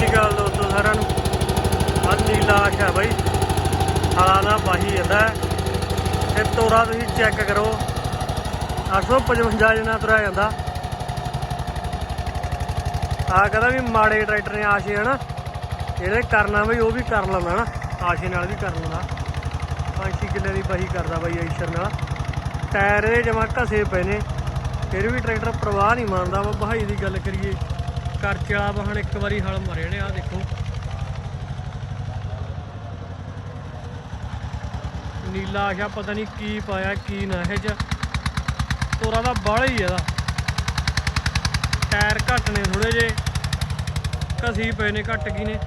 ਸ਼੍ਰੀ ਅਕਾਲ ਦੋਸਤੋ ਸਾਰਿਆਂ ਨੂੰ। ਅੱਜ ਨੀਲਾ ਆਸ਼ਾ ਬਾਈ। ਹਾਲਾ ਨਾ ਬਾਹੀ ਜਾਂਦਾ ਹੈ। ਤੇ ਤੋਰਾ ਤੁਸੀਂ ਚੈੱਕ ਕਰੋ। 855 ਜਨਾ ਤੁਰਿਆ ਜਾਂਦਾ। ਆ ਕਹਿੰਦਾ ਵੀ ਮਾੜੇ ਟਰੈਕਟਰ ਨੇ ਆਸ਼ੇ ਹਨਾ। ਇਹਦੇ ਕਰਨਾ ਬਈ, ਉਹ ਵੀ ਕਰ ਲੈਂਦਾ ਨਾ ਆਸ਼ੇ ਨਾਲ ਵੀ ਕਰ ਲੈਂਦਾ। 5-6 ਕਿੱਲੇ ਦੀ ਬਾਹੀ ਕਰਦਾ ਬਾਈ ਆਈਸ਼ਰ ਨਾਲ। ਟਾਇਰ ਇਹਦੇ ਜਮਾ ਘਸੇ ਪਏ ਨੇ। ਫਿਰ ਵੀ ਟਰੈਕਟਰ ਪ੍ਰਵਾਹ ਨਹੀਂ ਮਾਰਦਾ। ਵਾ ਬਹਾਈ ਦੀ ਗੱਲ ਕਰੀਏ। ਕਰਚ ਵਾਲਾ ਵਾਹਣ ਇੱਕ ਵਾਰੀ ਹਲ ਮਰੇ ਨੇ ਆ ਦੇਖੋ। ਨੀਲਾ ਆਖਿਆ ਪਤਾ ਨਹੀਂ ਕੀ ਪਾਇਆ, ਕੀ ਨਾ, ਇਹ ਚ ਤੋਰਾ ਦਾ ਬਾਹਲਾ ਹੀ ਇਹਦਾ। ਟਾਇਰ ਘੱਟ ਨੇ ਥੋੜੇ ਜੇ ਘਸੀ ਪਏ ਨੇ, ਘੱਟ ਕੀ ਨੇ।